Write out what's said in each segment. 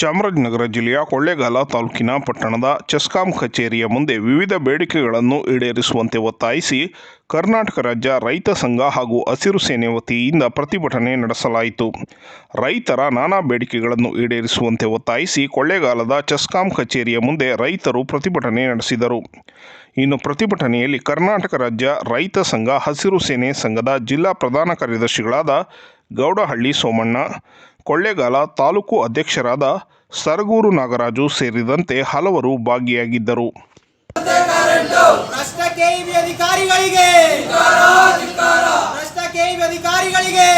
ಚಾಮರಾಜನಗರ ಜಿಲ್ಲೆಯ ಕೊಳ್ಳೇಗಾಲ ತಾಲೂಕಿನ ಪಟ್ಟಣದ ಚೆಸ್ಕಾಂ ಕಚೇರಿಯ ಮುಂದೆ ವಿವಿಧ ಬೇಡಿಕೆಗಳನ್ನು ಈಡೇರಿಸುವಂತೆ ಒತ್ತಾಯಿಸಿ ಕರ್ನಾಟಕ ರಾಜ್ಯ ರೈತ ಸಂಘ ಹಾಗೂ ಹಸಿರು ಸೇನೆ ವತಿಯಿಂದ ಪ್ರತಿಭಟನೆ ನಡೆಸಲಾಯಿತು. ರೈತರ ನಾನಾ ಬೇಡಿಕೆಗಳನ್ನು ಈಡೇರಿಸುವಂತೆ ಒತ್ತಾಯಿಸಿ ಕೊಳ್ಳೇಗಾಲದ ಚೆಸ್ಕಾಂ ಕಚೇರಿಯ ಮುಂದೆ ರೈತರು ಪ್ರತಿಭಟನೆ ನಡೆಸಿದರು. ಇನ್ನು ಪ್ರತಿಭಟನೆಯಲ್ಲಿ ಕರ್ನಾಟಕ ರಾಜ್ಯ ರೈತ ಸಂಘ, ಹಸಿರು ಸೇನೆ ಸಂಘದ ಜಿಲ್ಲಾ ಪ್ರಧಾನ ಕಾರ್ಯದರ್ಶಿಗಳಾದ ಗೌಡಹಳ್ಳಿ ಸೋಮಣ್ಣ ಕೊಳ್ಳೇಗಾಲ ತಾಲೂಕು ಅಧ್ಯಕ್ಷರಾದ ಸರಗೂರು ನಾಗರಾಜು ಸೇರಿದಂತೆ ಹಲವರು ಭಾಗಿಯಾಗಿದ್ದರು. ಅಧಿಕಾರಿಗಳಿಗೆ ಭ್ರಷ್ಟ ಕೆಇಬಿ ಅಧಿಕಾರಿಗಳಿಗೆ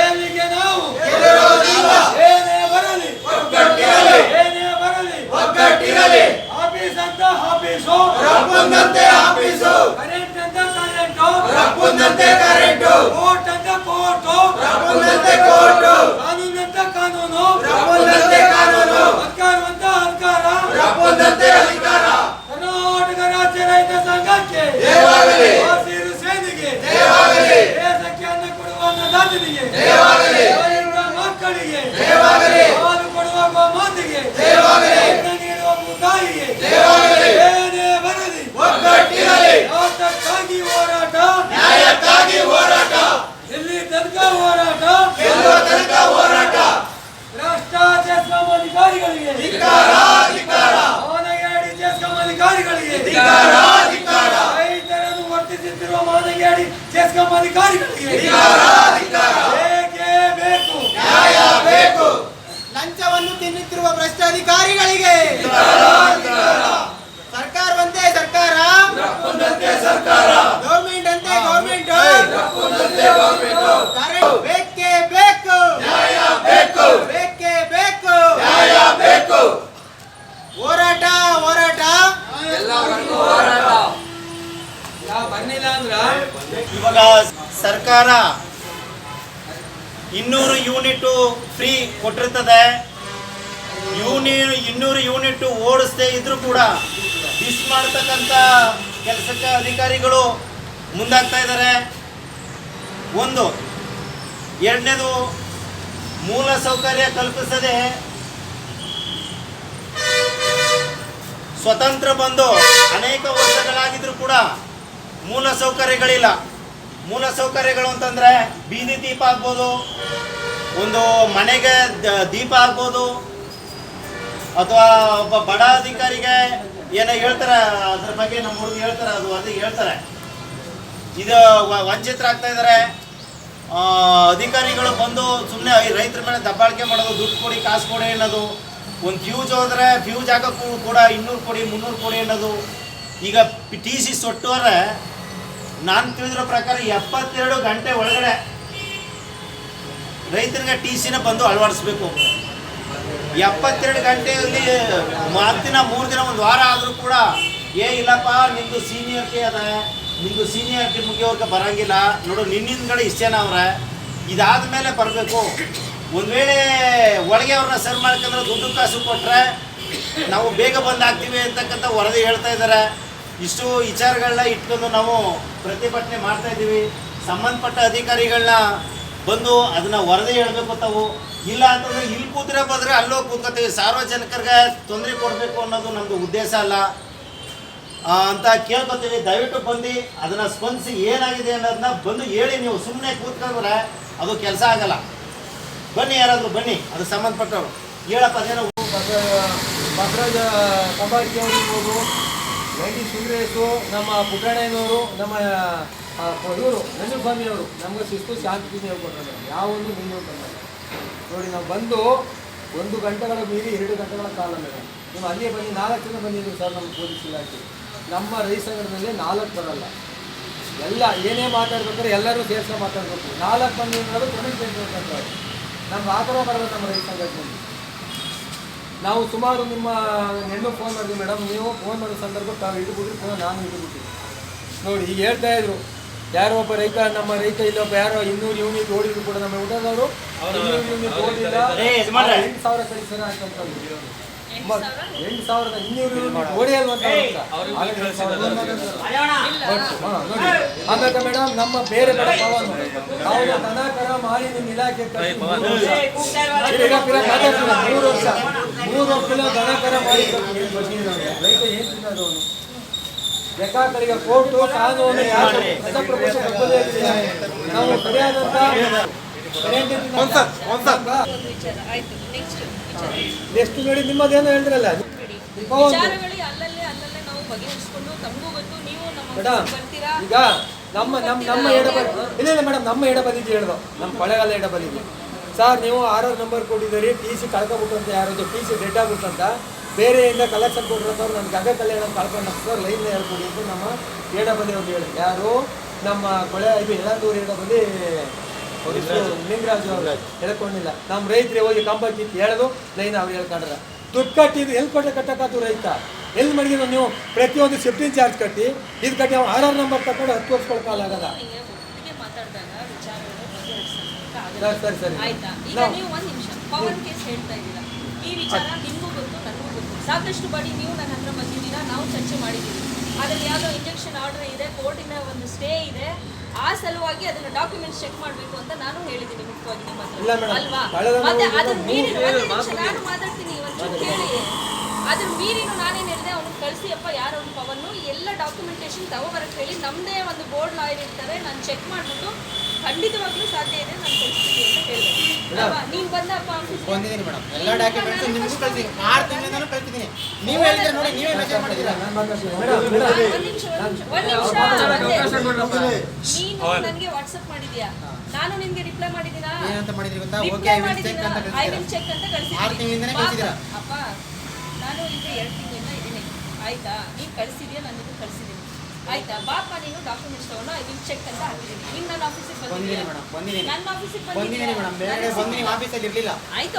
ಏನಿಗೆ ನಾವು ಏನೇ ಬರಲಿ ಏನೇ ಬರಲಿ ಆಫೀಸ್ ಅಂತ ಆಫೀಸು ಆಫೀಸು ಕರೆಂಟ್ ಅಂತ ಕರೆಂಟು ಕರೆಂಟು ಕೋರ್ಟ್ ಅಂತ ಕೋರ್ಟು ಕೋರ್ಟು ಕಾನೂನು ಅಂತ ಕಾನೂನು ಕಾನೂನು ಅಧಿಕಾರ ಅಂತ ಅಧಿಕಾರ ಕರ್ನಾಟಕ ರಾಜ್ಯ ರೈತ ಸಂಘಕ್ಕೆ ಹಸಿರು ಸೇನೆಗೆ ದೇಶಕ್ಕೆ ಅನ್ನ ಕೊಡುವ ಅನ್ನದಾತನಿಗೆ ರೈತ ಮಕ್ಕಳಿಗೆ ಹಾಲು ಕೊಡುವ ಗೋಮಾತೆಗೆ ಅನ್ನ ನೀಡುವ ತಾಯಿಗೆ ಏನೇ ಬರಲಿ ಯಾತಕ್ಕಾಗಿ ಹೋರಾಟ ಎಲ್ಲಿ ತನಕ ಹೋರಾಟ ಭ್ರಷ್ಟಾಚಾರ ಸ್ವಾಮ ಅಧಿಕಾರಿಗಳಿಗೆ ಮಾನಗಾಡಿ ಚೆಸ್ಕಾಂ ಅಧಿಕಾರಿಗಳಿಗೆ ರೈತರನ್ನು ವರ್ತಿಸುತ್ತಿರುವ ಚೆಸ್ಕಾಂ ಅಧಿಕಾರಿಗಳಿಗೆ ಬೇಕೇ? ಬೇಕು ಲಂಚವನ್ನು ತಿನ್ನುತ್ತಿರುವ ಭ್ರಷ್ಟ ಅಧಿಕಾರಿಗಳಿಗೆ ಸರ್ಕಾರ. ಒಂದೇ ಸರ್ಕಾರ. ಗೌರ್ಮೆಂಟ್. ಅಂತೆ ಗೌರ್ಮೆಂಟ್. ಬೇಕೇ ಬೇಕು. ಬೇಕೇ. ಬೇಕು ಇವಾಗ ಸರ್ಕಾರ ಇನ್ನೂರು ಯೂನಿಟ್ ಫ್ರೀ ಕೊಟ್ಟಿರ್ತದೆ. ಯೂನಿ ಇನ್ನೂರು ಯೂನಿಟ್ ಓಡಿಸದೇ ಇದ್ರೂ ಕೂಡ ಮಿಸ್ ಮಾಡ್ತಕ್ಕಂಥ ಕೆಲಸಕ್ಕೆ ಅಧಿಕಾರಿಗಳು ಮುಂದಾಗ್ತಾ ಇದ್ದಾರೆ. ಒಂದು, ಎರಡನೇದು ಮೂಲ ಸೌಕರ್ಯ ಕಲ್ಪಿಸದೆ ಸ್ವತಂತ್ರ ಬಂದು ಅನೇಕ ವರ್ಷಗಳಾಗಿದ್ರೂ ಕೂಡ ಮೂಲ ಸೌಕರ್ಯಗಳಿಲ್ಲ. ಮೂಲ ಸೌಕರ್ಯಗಳು ಅಂತಂದ್ರೆ ಬೀದಿ ದೀಪ ಆಗ್ಬೋದು, ಒಂದು ಮನೆಗೆ ದೀಪ ಆಗ್ಬೋದು, ಅಥವಾ ಒಬ್ಬ ಬಡ ಅಧಿಕಾರಿಗೆ ಏನೋ ಹೇಳ್ತಾರೆ, ಅದ್ರ ಬಗ್ಗೆ ನಮ್ಮ ಹುಡುಗ ಹೇಳ್ತಾರೆ, ಅದು ಅದು ಹೇಳ್ತಾರೆ. ಇದು ವಂಚಿತರಾಗ್ತಾ ಇದ್ದಾರೆ ಅಧಿಕಾರಿಗಳು ಬಂದು ಸುಮ್ಮನೆ ರೈತರ ಮೇಲೆ ದಬ್ಬಾಳಿಕೆ ಮಾಡೋದು, ದುಡ್ಡು ಕೊಡಿ, ಕಾಸು ಕೊಡಿ ಅನ್ನೋದು, ಒಂದು ಫ್ಯೂಜ್ ಹೋದ್ರೆ ಫ್ಯೂಜ್ ಹಾಕೋಕ್ಕೂ ಕೂಡ ಇನ್ನೂರು ಕೊಡಿ, ಮುನ್ನೂರು ಕೊಡಿ ಅನ್ನೋದು. ಈಗ ಟಿ ಸಿ ಸೊಟ್ಟೋರೆ ನಾನು ತಿಳಿದಿರೋ ಪ್ರಕಾರ ಎಪ್ಪತ್ತೆರಡು ಗಂಟೆ ಒಳಗಡೆ ರೈತರಿಗೆ ಟಿ ಸಿನ ಬಂದು ಅಳವಡಿಸ್ಬೇಕು. ಎಪ್ಪತ್ತೆರಡು ಗಂಟೆಯಲ್ಲಿ ದಿನ ಮೂರು ದಿನ, ಒಂದು ವಾರ ಆದರೂ ಕೂಡ, ಏ, ಇಲ್ಲಪ್ಪ ನಿಮ್ಮದು ಸೀನಿಯರ್ಟಿ ಅದ ನಿಮ್ಮದು ಸೀನಿಯರ್ಟಿ ಮುಗಿಯೋರ್ಗೆ ಬರಂಗಿಲ್ಲ. ನೋಡು ನಿನ್ನಿಂದ ಕಡೆ ಇಷ್ಟು ಜನ ಅವ್ರೆ? ಇದಾದ ಮೇಲೆ ಬರಬೇಕು. ಒಂದು ವೇಳೆ ಒಳಗೆ ಅವ್ರನ್ನ ಸರ್ ಮಾಡ್ಕೊಂಡ್ರೆ ದುಡ್ಡು ಕಾಸು ಕೊಟ್ಟರೆ ನಾವು ಬೇಗ ಬಂದು ಹಾಕ್ತೀವಿ ಅಂತಕ್ಕಂಥ ವರದಿ ಹೇಳ್ತಾ ಇದ್ದಾರೆ ಇಷ್ಟು ವಿಚಾರಗಳನ್ನ ಇಟ್ಕೊಂಡು ನಾವು ಪ್ರತಿಭಟನೆ ಮಾಡ್ತಾ ಇದ್ದೀವಿ. ಸಂಬಂಧಪಟ್ಟ ಅಧಿಕಾರಿಗಳನ್ನ ಬಂದು ಅದನ್ನ ವರದಿ ಹೇಳಬೇಕು ತಾವು ಇಲ್ಲ ಅಂತಂದ್ರೆ ಇಲ್ಲಿ ಕೂತ್ರೆ ಬಂದ್ರೆ ಅಲ್ಲೋ ಕೂತ್ಕೋತೀವಿ. ಸಾರ್ವಜನಿಕರಿಗೆ ತೊಂದರೆ ಕೊಡಬೇಕು ಅನ್ನೋದು ನಮ್ದು ಉದ್ದೇಶ ಅಲ್ಲ. ಅಂತ ಕೇಳ್ಕೊತೀವಿ. ದಯವಿಟ್ಟು ಬಂದು ಅದನ್ನ ಸ್ಪಂದಿಸಿ ಏನಾಗಿದೆ ಅನ್ನೋದನ್ನ ಬಂದು ಹೇಳಿ ನೀವು. ಸುಮ್ಮನೆ ಕೂತ್ಕೊಂಡ್ರೆ ಅದು ಕೆಲಸ ಆಗಲ್ಲ. ಬನ್ನಿ ಯಾರಾದರೂ ಬನ್ನಿ, ಅದು ಸಂಬಂಧಪಟ್ಟವರು. ಹೇಳಪ್ಪ, ಅದೇನೋ ಬಸವರಾಜ ಕಂಬಾಳಿಕೆ ಅವರು ಇರ್ಬೋದು ವೆಂಕಿ ಸುಂದ್ರೇಶು, ನಮ್ಮ ಪುಟ್ಟಣ್ಣಯ್ಯನವರು ನಮ್ಮ ಇವರು ನಂಜುಸ್ವಾಮಿ ಅವರು ನಮ್ಗೆ ಶಿಸ್ತು, ಶಾಂತಿ ಹೇಳ್ಕೊಟ್ರೆ. ಯಾವೊಂದು ನಿಂದು ಬಂದಾಗ ನೋಡಿ, ನಾವು ಬಂದು ಒಂದು ಗಂಟೆಗಳ ಮೀರಿ ಎರಡು ಗಂಟೆಗಳ ಕಾಲ ಮೇಲೆ, ನೀವು ಅಲ್ಲಿಯೇ ಬನ್ನಿ ನಾಲ್ಕು ಜನ ಬಂದಿದ್ದೀವಿ ಸರ್, ನಮ್ಮ ಪೊಲೀಸ್ ಇಲಾಖೆ. ನಮ್ಮ ರೈಸ್ ನಾಲ್ಕು ಬರಲ್ಲ. ಎಲ್ಲ, ಏನೇ ಮಾತಾಡ್ಬೇಕಾದ್ರೆ ಎಲ್ಲರೂ ಸೇರ್ಸ್ಕೊಂಡು ಮಾತಾಡ್ಬೇಕು. ನಾಲ್ಕು ಮಂದಿ ಅನ್ನೋದು ಪ್ರಮುಖ ಅಂತ ನಮ್ಗೆ ಆ ಥರ ಬರಲ್ಲ ನಮ್ಮ ರೈತ ಸಂಘಟನೆಯಲ್ಲಿ ನಾವು ಸುಮಾರು ನಿಮ್ಮ ಹೆಣ್ಣು ಫೋನ್ ಮಾಡಿದ್ವಿ ಮೇಡಮ್ ನೀವು ಫೋನ್ ಮಾಡೋ ಸಂದರ್ಭ ತಾವು ಹಿಡಿದ್ಬಿಟ್ರಿ ಪುನಃ ನಾನು ಹಿಡಿದ್ಬಿಟ್ಟು ನೋಡಿ ಈಗ ಹೇಳ್ತಾ ಇದ್ರು ಯಾರೋ ಒಬ್ಬ ರೈತ ನಮ್ಮ ರೈತ ಇಲ್ಲೊಬ್ಬ ಯಾರೋ ಇನ್ನೂರು ಯೂನಿಟ್ ಓಡಿದ್ರು ಕೂಡ ನಮ್ಮ ಊಟದವರು ಇನ್ನೂರು ಯೂನಿಟ್ ಓಡಿಲ್ಲ ಸಾವಿರ ಕಳಿಸ್ತಾರೆ ಅಂತಂದ್ರು ಎಂಟು ಸಾವಿರದ ಇನ್ನೂರು ನೋಡಿ. ಆಮೇಲೆ ಮೇಡಮ್ ನಮ್ಮ ಬೇರೆ ಕಡೆ ಪವನ್ ನಾವು ದನಕರ ಮಾಡಿ ನಿಮ್ಮ ಇಲಾಖೆ ಮೂರು ವರ್ಷ. ಮೂರು ವರ್ಷ ಮೂರು ವರ್ಷ ದನ ಕರ ಮಾಡಿ. ರೈತ ಏನ್ ತಿನ್ನೋದು ಅವನು ಕೋರ್ಟು ಕಾನೂನು ಯಾರು ನಾವು ಸರಿಯಾದಂತ ಆಯ್ತು ನೆಕ್ಸ್ಟ್ ಎಷ್ಟು ನೋಡಿ ನಿಮ್ಮದೇನು ಹೇಳಿದ್ರಲ್ಲ. ಮೇಡಮ್ ಈಗ ನಮ್ಮ ನಮ್ಮ ನಮ್ಮ ಎಡಬದಿ ಇಲ್ಲ ಇಲ್ಲ ಮೇಡಮ್ ನಮ್ಮ ಎಡಬದಿಗೆ ಹೇಳ್ದು. ನಮ್ಮ ಕೊಳ್ಳೆಗಾಲ ಎಡಬದಿಗೆ ಸರ್ ನೀವು ಆರ್ ಆರ್ ನಂಬರ್ ಕೊಟ್ಟಿದ್ದೀರಿ ಟಿ ಸಿ ಕಳ್ಕೊಬಿಟ್ಟು ಅಂತ ಯಾರದು ಟಿ ಸಿ ಡೆಡ್ ಆಗ್ಬಿಟ್ಟು ಅಂತ. ಬೇರೆಯಿಂದ ಕಲೆಕ್ಷನ್ ಕೊಟ್ಟಿರೋದವ್ರು ನನ್ನ ಗಗ ಕಲ್ಯಾಣ ಕಳ್ಕೊಂಡು ಸರ್ ಲೈನ್ ಹೇಳ್ಕೊಡಿ ಅಂತ ನಮ್ಮ ಎಡಬದಿ ಅವ್ರು ಹೇಳಿ ಯಾರು? ನಮ್ಮ ಕೊಳೆ ಇದು ಎಳಂದೂರು ಎಡಬದಿ ಲಿಂಗರಾಜು ಅವರು ಹೇಳ್ಕೊಂಡಿಲ್ಲ. ನಮ್ಮ ರೈತರಿಗೆ ಹೋಗಿ ಕಂಬ ಕಿತ್ತು ಹೇಳೋದು ಲೈನ್ ಅವ್ರು ಹೇಳ್ಕೊಂಡ್ರ. ದುಡ್ಡು ಕಟ್ಟಿದ್ದು ಎಲ್ಲಿ ಕೊಟ್ಟೆ ಕಟ್ಟಕ್ಕಾತು ರೈತ? ಎಲ್ಲಿ ಮಡಗಿದ್ರು ನೀವು? ಪ್ರತಿಯೊಂದು ಶಿಫ್ಟಿಂಗ್ ಚಾರ್ಜ್ ಕಟ್ಟಿ ಇದು ಕಟ್ಟಿ ಅವ್ನು ಆರ್ ಆರ್ ನಂಬರ್ ತಗೊಂಡು ಹತ್ತು ಆಗಲ್ಲ. ಸರಿ ಸರಿ ಸರಿ. ಆಯ್ತಾ? ಈಗ ನೀವು ಒಂದ್ ನಿಮಿಷ ಪವನ್ ಕೇಸ್ ಹೇಳ್ತಾ ಇದ್ದೀರಾ. ಈ ವಿಚಾರ ನಿಮಗೂ ಗೊತ್ತು ನನಗೂ ಗೊತ್ತು. ಸಾಕಷ್ಟು ಬಾರಿ ನೀವು ನನ್ನ ಹತ್ರ ಬಂದಿದ್ದೀರಾ ನಾವು ಚರ್ಚೆ ಮಾಡಿದ್ದೀವಿ. ಅದರಲ್ಲಿ ಯಾವುದೋ ಇಂಜೆಕ್ಷನ್ ಆರ್ಡರ್ ಇದೆ ಕೋರ್ಟಿನ ಒಂದು ಸ್ಟೇ ಇದೆ. ಆ ಸಲುವಾಗಿ ಅದನ್ನ ಡಾಕ್ಯುಮೆಂಟ್ಸ್ ಚೆಕ್ ಮಾಡಬೇಕು ಅಂತ ನಾನು ಹೇಳಿದ್ದೀನಿ ಮುಖ್ಯವಾಗಿ ನಿಮ್ಮ ಹತ್ರ. ಅಲ್ವಾ? ಮತ್ತೆ ಅದನ್ನ ಮೀರಿ ನಾನು ಮಾತಾಡ್ತೀನಿ ಒಂಚೂರು ಕೇಳಿ ಅದ್ರ ಮೀರಿನು ನಾನೇನ್ ಹೇಳಿದೆ ಅವ್ನಿಗೆ ಕಳಿಸಿಯಪ್ಪ ಯಾರು ಅವ್ನು ಪವನ್ನು. ಎಲ್ಲ ಡಾಕ್ಯುಮೆಂಟೇಶನ್ ತಗೋಬರಕ್ಕೆ ಹೇಳಿ ನಮ್ಮದೇ ಒಂದು ಬೋರ್ಡ್ ಲಾಯರ್ ಇರ್ತಾರೆ ನಾನು ಚೆಕ್ ಮಾಡ್ಬಿಟ್ಟು ಖಂಡಿತವಾಗ್ಲೂ ಸಾಧ್ಯ ಇದೆ ನಾನು ಕಳಿಸ್ತೀನಿ ಅಂತ ಹೇಳಿದೆ. ನೀನ್ ಬಂದಪ್ಪ ಮೇಡಮ್. ಎಲ್ಲ ಡಾಕ್ಯುಮೆಂಟ್ಸ್ ನಿಮಗೂ ಕಳಿಸಿ ಆರು ಕಳ್ಸಿದ್ದೀನಿ ನೀವು ಹೇಳಿದ್ರೆ ನೋಡಿ ನೀವೇ ಮೆಸೇಜ್ ಮಾಡಿದ್ದೀರಾ? ನಾನು ನನಗೆ ವಾಟ್ಸಪ್ ಮಾಡಿದ್ಯಾ? ನಾನು ನಿನ್ಗೆ ರಿಪ್ಲೈ ಮಾಡಿದ್ದೀನಾ ಏನಂತ ಮಾಡಿದ್ರಿ ಗೊತ್ತಾ? ಓಕೆ ಐ ವಿಲ್ ಚೆಕ್ ಅಂತ ಐ ವಿಲ್ ಚೆಕ್ ಅಂತ ಆರು ತಿಂಗಳಿಂದನೇ ಕಳಿಸಿದ್ದೀನಿ ಕಳ್ಸಿದ್ದೀರಾ? ಅಪ್ಪ ನಾನು ಈಗ ಎರಡು ತಿಂಗಳಿಂದ ಇದ್ದೀನಿ. ಆಯ್ತಾ? ನೀನು ಕಳಿಸಿದ್ಯಾ? ನಾನು ಕಳಿಸಿದ್ದೀನಿ. ಆಯ್ತಾ? ಬಾಪ ನೀನು ಡಾಕ್ಯುಮೆಂಟ್ಸ್ ತಗೊಂಡು ಐ ವಿಲ್ ಚೆಕ್ ಅಂತ ಹಾಕಿದ್ದೀನಿ. ನನ್ನ ಆಫೀಸಿಗೆ ಬಂದಿದ್ದೀನಿ ಮೇಡಮ್ ಬಂದಿದ್ದೀನಿ. ನನ್ನ ಆಫೀಸಿಗೆ ಬಂದಿದ್ದೀನಿ ಮೇಡಮ್ ಬೇರೆ ಬಂದು ಆಫೀಸಲ್ಲಿ ಇರಲಿಲ್ಲ. ಆಯ್ತು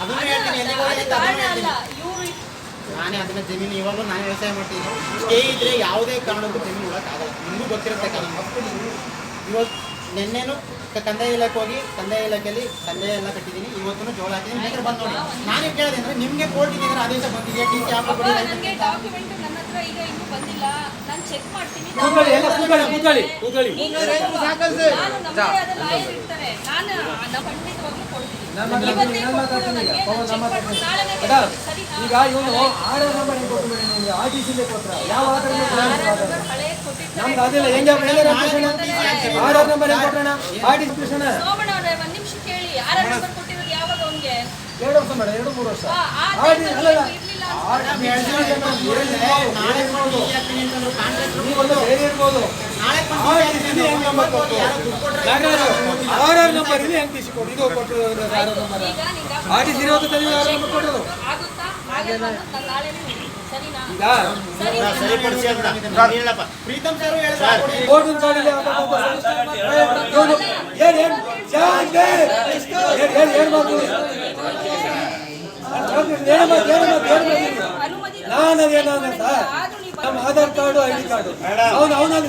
ಅದು- ಹೇಳ್ತೀನಿ, ಎಲ್ಲಿಗೆ ಹೋಗಿ ಅಂತ ಅದನ್ನ ನಾನೇ ಅದನ್ನ ಜಮೀನು ಇವಾಗಲೂ ನಾನು ವ್ಯವಸಾಯ ಮಾಡ್ತೀನಿ. ಸ್ಟೇ ಇದ್ರೆ ಯಾವುದೇ ಕಾರಣಕ್ಕೂ ಜಮೀನು ಉಳಕ್ಕಾಗಲ್ಲ ನಿಮಗೂ ಗೊತ್ತಿರುತ್ತೆ ಇವತ್ತು ನಿನ್ನೆನು ಕಂದಾಯ ಇಲಾಖೆ ಹೋಗಿ ಕಂದಾಯ ಇಲಾಖೆಯಲ್ಲಿ ಕಂದಾಯ ಎಲ್ಲ ಕಟ್ಟಿದ್ದೀನಿ. ಇವತ್ತು ಜೋಳ ಹಾಕಿದ್ದೀನಿ ಬೇಕಾದ್ರೆ ಬಂದು ನೋಡಿ. ನಾನೇ ಕೇಳಿದೆ ಅಂದ್ರೆ ನಿಮಗೆ ಇದೆ ಅಂದ್ರೆ ಆದೇಶ ಬಂದಿದೆ ಟಿ ಸಿ ಹಾಕಿ ನನಗೆ ಡಾಕ್ಯುಮೆಂಟ್ ನನ್ನ ಹತ್ರ ಈಗ ಇನ್ನೂ ಬಂದಿಲ್ಲ. ನಾನು ಚೆಕ್ ಮಾಡ್ತೀನಿ. ಕೂತ್ಕೊಳ್ಳಿ, ಎಲ್ಲ ಕೂತ್ಕೊಳ್ಳಿ, ಕೂತ್ಕೊಳ್ಳಿ, ಕೂತ್ಕೊಳ್ಳಿ. ನೀನು ನಾನು ನಮ್ಮದೇ ಆದ ಲಾಯರ್ ಇರ್ತಾರೆ ನಾನು ಖಂಡಿತವಾಗ್ಲೂ ಈಗ. ಇವನು ಆರ್ ಆರ್ ನಂಬರ್ ಹೆಂಗ್ ಕೊಟ್ಟು ನಿಮಗೆ ಆರ್ ಟಿ ಸಿಲೇ ಕೊಟ್ರ. ಯಾವ ಆಧಾರ ನಮ್ಗೆ ಅದಿಲ್ಲ ಹೆಂಗೆ ಆರ್ ಆರ್ ನಂಬರ್ ಹೆಂಗ್ ಕೊಟ್ಟಣ ಆರ್ ಟಿ ಕೃಷ್ಣ ಸೋಮಣ್ಣ ಅವರೇ ಒಂದ್ ನಿಮಿಷ ಕೇಳಿ. ಆರ್ ಆರ್ ನಂಬರ್ ಕೊಟ್ಟಿರೋದು ಯಾವಾಗ ಅವ್ನಿಗೆ? ಎರಡು ವರ್ಷ ಮೇಡಮ್ ಎರಡು ಮೂರು ವರ್ಷ. ಆ, ಆ ಆರ್ ಟಿ ಅಲ್ಲ ಕಾಂಟ್ರಾಕ್ಟ್ರು ನೀವೊಂದು ಬೇರೆ ಇರ್ಬೋದು? ಆರ್ ಆರ್ ನಂಬರ್ ಇದೆ ಹೆಂಗ್ ಕೊಟ್ಟು ಇದು ಕೊಟ್ಟು R R number R T C ಇರೋದು ತಂದಿದ್ದು ಆರ್ ನಂಬರ್ ಕೊಟ್ಟರು ಪ್ರೀತಮ್ ಸರ್ ಏನ್ ಏನ್ ಶಾಂತಿ ಏನ್ ಏನ್ ಏನ್ ಮಾತು? ಏನು ಮಾತು? ಏನು ಮಾತು? ಏನು ಮಾತು? ಅನುಮತಿ ನಾನು ಅದೇನಂದ್ರೆ ಸರ್ ನಮ್ಮ Aadhaar card I D card. ಅವನು ಅವನಲ್ಲಿ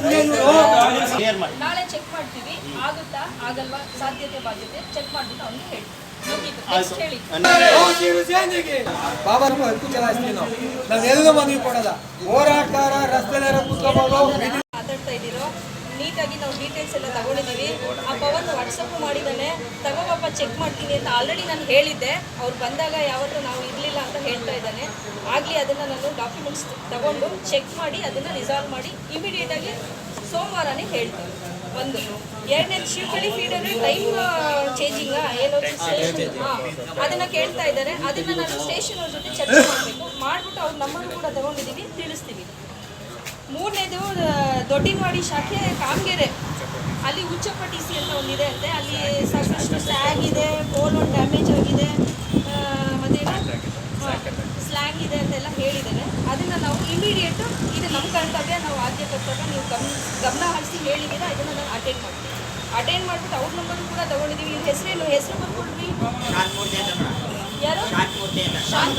ಕ್ಲಿಯರ್ ಮಾಡಿ. ನಾಳೆ ಚೆಕ್ ಮಾಡ್ತೀವಿ. ಆಗುತ್ತಾ ಆಗಲ್ವಾ ಸಾಧ್ಯತೆ ಬಾಧ್ಯತೆ ಚೆಕ್ ಮಾಡ್ಬಿಟ್ಟು ಅವ್ನಿಗೆ ಹೇಳಿ. ಬಾಬಾ ಹಕ್ಕು ಚಲಾಯಿಸ್ತೀವಿ ನಾವು ನಾವು. ಎಲ್ಲೂ ಮನವಿ ಕೊಡಲ್ಲ. ಹೋರಾಟಗಾರ ರಸ್ತೆಯಲ್ಲಿ ಕೂತ್ಕೋಬಹುದು ಮಾತಾಡ್ತಾ ಇದ್ದೀರೋ ನೀಟಾಗಿ ನಾವು ಡೀಟೇಲ್ಸ್ ಎಲ್ಲ ತಗೊಂಡಿದ್ದೀವಿ. ಆ ಪವನ್ ವಾಟ್ಸಪ್ ಚೆಕ್ ಮಾಡ್ತೀನಿ ಅಂತ ಆಲ್ರೆಡಿ ನಾನು ಹೇಳಿದ್ದೆ. ಅವ್ರು ಬಂದಾಗ ಯಾವತ್ತೂ ನಾವು ಇರಲಿಲ್ಲ ಅಂತ ಹೇಳ್ತಾ ಇದ್ದಾನೆ. ಆಗಲಿ ಅದನ್ನು ನಾನು ಡಾಕ್ಯುಮೆಂಟ್ಸ್ ತಗೊಂಡು ಚೆಕ್ ಮಾಡಿ ಅದನ್ನು ರಿಸಾಲ್ವ್ ಮಾಡಿ ಇಮಿಡಿಯೇಟಾಗಿ ಸೋಮವಾರನೇ ಹೇಳ್ತೀನಿ. ಒಂದು ಎರಡನೇ ಶಿವಕಳಿ ಅಂದರೆ ಟೈಮ್ ಚೇಂಜಿಂಗ ಏನೋ ಸ್ಟೇಷನ್ ಹಾಂ ಅದನ್ನು ಕೇಳ್ತಾ ಇದ್ದಾರೆ ಅದನ್ನು ನಾನು ಸ್ಟೇಷನ್ ಅವ್ರ ಜೊತೆ ಚರ್ಚೆ ಮಾಡಬೇಕು. ಮಾಡಿಬಿಟ್ಟು ಅವ್ರು ನಮ್ಮನ್ನು ಕೂಡ ತಗೊಂಡಿದ್ದೀವಿ ತಿಳಿಸ್ತೀವಿ. ಮೂರನೇದು ದೊಡ್ಡಿನವಾಡಿ ಶಾಖೆ ಕಾಮಗೆರೆ. ಅಲ್ಲಿ ಉಚ್ಚಪ್ಪ ಟಿ ಸಿ ಅಂತ ಒಂದಿದೆ ಅಂತೆ. ಅಲ್ಲಿ ಸಾಕಷ್ಟು ಸ್ಲ್ಯಾಗ್ ಇದೆ ಬೋಲೋನ್ ಡ್ಯಾಮೇಜ್ ಆಗಿದೆ. ಮತ್ತೆ ಮತ್ತೇನು? ಸ್ಲ್ಯಾಂಗ್ ಇದೆ ಅಂತೆಲ್ಲ ಹೇಳಿದ್ದಾರೆ. ಅದನ್ನು ನಾವು ಇಮಿಡಿಯೇಟು ಇದು ನಮ್ಮ ಕರ್ತವ್ಯ. ನಾವು ಆದ್ಯ ಕೊಟ್ಟಾಗ ನೀವು ಗಮನ ಗಮನ ಹರಿಸಿ ಹೇಳಿದ್ದೀರಾ ಇದನ್ನು ನಾನು ಅಟೆಂಡ್ ಮಾಡ್ತೀನಿ ಅಟೆಂಡ್ ಮಾಡಿಬಿಟ್ಟು ಅವ್ರ ನಂಬರ್ ಕೂಡ ತಗೊಂಡಿದ್ದೀವಿ. ಇವ್ರ ಹೆಸರೇನು? ಹೆಸರು ಬರ್ಕೊಡ್ರಿ ಯಾರು? ಶಾಂತಿ ಹಾಂ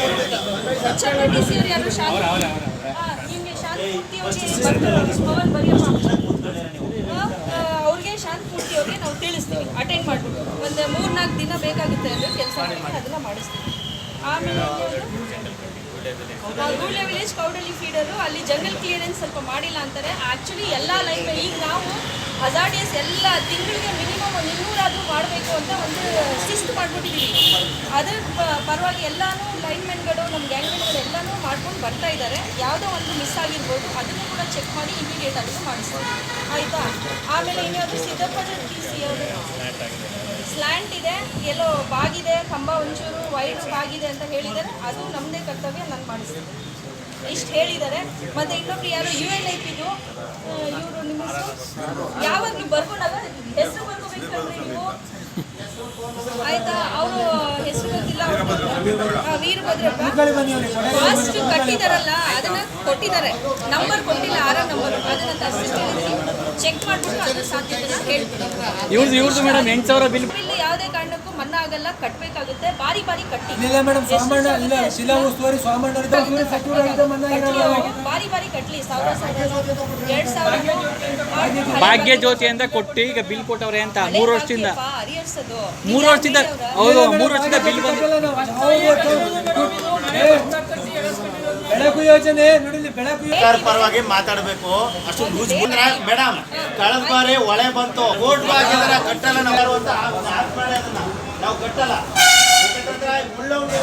ಟಿ ಸಿ ಅವ್ರು ಯಾರು? ಶಾಂತಿ ನಿಮಗೆ ಬರ್ತಾರೆ ಪವನ್ ಬರೆಯಮ್ಮ ಕೂತ್ಕೊಳ್ಳಿರ ನೀವು ಹಾ, ಹಾ, ಅವ್ರಿಗೆ ನಾವು ತಿಳಿಸ್ತೀವಿ ಅಟೆಂಡ್ ಮಾಡ್ಬಿಟ್ಟು ಒಂದು ಮೂರು ನಾಲ್ಕು ದಿನ ಬೇಕಾಗುತ್ತೆ ಅಂದರೆ ಕೆಲಸ ಮಾಡಿ, ಅದನ್ನು ಮಾಡಿಸ್ತೀವಿ. ಆಮೇಲೆ ಗೂಳೆ ವಿಲೇಜ್ ಕೌಡಲ್ಲಿ ಫೀಡರು ಅಲ್ಲಿ ಜಂಗಲ್ ಕ್ಲಿಯರೆನ್ಸ್ ಸ್ವಲ್ಪ ಮಾಡಿಲ್ಲ ಅಂತಾರೆ. ಆ್ಯಕ್ಚುಲಿ ಎಲ್ಲ ಲೈಫ್ ಈಗ ನಾವು ಹಜಾರ್ಡಿಯಸ್ ಎಲ್ಲ ತಿಂಗಳಿಗೆ ಮಿನಿಮಮ್ ಒಂದು ಇನ್ನೂರಾದರೂ ಮಾಡಬೇಕು ಅಂತ ಒಂದು ಶಿಸ್ತು ಮಾಡಿಬಿಟ್ಟಿದ್ದೀವಿ ಅದ್ರ ಪರವಾಗಿ ಎಲ್ಲನೂ ಲೈನ್ಮೆನ್ಗಳು ನಮ್ಮ ಗ್ಯಾಂಗ್ಮೆನ್ಗಳು ಎಲ್ಲನೂ ಮಾಡ್ಕೊಂಡು ಬರ್ತಾ ಇದ್ದಾರೆ ಯಾವುದೋ ಒಂದು ಮಿಸ್ ಆಗಿರ್ಬೋದು, ಅದನ್ನು ಚೆಕ್ ಮಾಡಿ ಇಮಿಡಿಯೇಟ್ ಆಗಿ ಮಾಡಿಸ್ತೀವಿ ಆಯಿತಾ? ಆಮೇಲೆ ಇನ್ಯಾವುದು ಸಿದ್ಧಪಡ ಟಿ ಸಿ ಅವರು ಸ್ಲ್ಯಾಂಟ್ ಇದೆ ಎಲ್ಲೋ ಬಾಗಿದೆ ಕಂಬ ಒಂಚೂರು ವೈರ್ ಬಾಗಿದೆ ಅಂತ ಹೇಳಿದ್ದಾರೆ. ಅದು ನಮ್ಮದೇ ಕರ್ತವ್ಯ, ನಾನು ಮಾಡಿಸ್ತೀನಿ. ಇಷ್ಟು ಹೇಳಿದ್ದಾರೆ. ಮತ್ತೆ ಇನ್ನೊಬ್ರು ಯಾರು ಯು ಎನ್ ಐ ಪಿದು ಇವರು ನಿಮ್ಮ ಯಾವಾಗ ಯಾವಾಗಲೂ ಬರ್ಕೊಂಡಾಗ ಹೆಸರು ಬರ್ಕೋಬೇಕಂದ್ರೆ ನೀವು? ಆಯ್ತಾ? ಅವರು ಹೆಸರು ಗೊತ್ತಿಲ್ಲ. ವೀರಭದ್ರಪ್ಪ ಫಾಸ್ಟ್ ಕಟ್ಟಿದಾರಲ್ಲ ಅದನ್ನ ಕೊಟ್ಟಿದ್ದಾರೆ. ನಂಬರ್ ಕೊಟ್ಟಿಲ್ಲ ಆರ ನಂಬರ್ ಅದನ್ನ ಚೆಕ್ ಮಾಡ್ಬಿಟ್ಟು ಅದ್ರ ಸಾಧ್ಯತೆ ಹೇಳ್ತೀನಿ ಇವ್ರದ್ದು ಮೇಡಮ್ ಎಂಟು ಸಾವಿರ ಬಿಲ್ ಯಾವುದೇ ಆಗಲ್ಲ ಕಟ್ಟಬೇಕಾಗುತ್ತೆ ಬಾರಿ ಬಾರಿ ಕಟ್ಟಿ. ಇಲ್ಲ ಮೇಡಮ್ ಇಲ್ಲ ಶಿಲಾ ಉಸ್ತುವಾರಿ ಬಾರಿ ಬಾರಿ ಕಟ್ಲಿ. ಸಾವಿರ ಸಾವಿರ ಎರಡ್ ಸಾವಿರ ಭಾಗ್ಯ ಜ್ಯೋತಿ ಅಂತ ಕೊಟ್ಟು ಈಗ ಬಿಲ್ ಕೊಟ್ಟವ್ರೆ ಅಂತ ಮೂರು ವರ್ಷದಿಂದ. ಅರಿಯರ್ಸ್ ಅದು ಮೂರು ವರ್ಷದಿಂದ ಹೌದು ಮೂರು ವರ್ಷದಿಂದ ಬಿಲ್ ಬಂದು ಬೆಳಕು ಯೋಜನೆ ನೋಡಿಲಿ ಬೆಳಕು ಸರ್ಕಾರ ಪರವಾಗಿ ಮಾತಾಡಬೇಕು. ಅಷ್ಟು ಲೂಸ್ ಮೇಡಮ್ ಕಳೆದ ಬಾರಿ ಒಳೆ ಬಂತು. ಕೋರ್ಟ್ ಹಾಕಿದ್ರೆ ಕಟ್ಟಲ್ಲ ನಾವು ಅಂತ ನಾವು ಕಟ್ಟಲ್ಲ. ಯಾಕಂತಂದ್ರೆ ಮುಳ್ಳಂಗಿ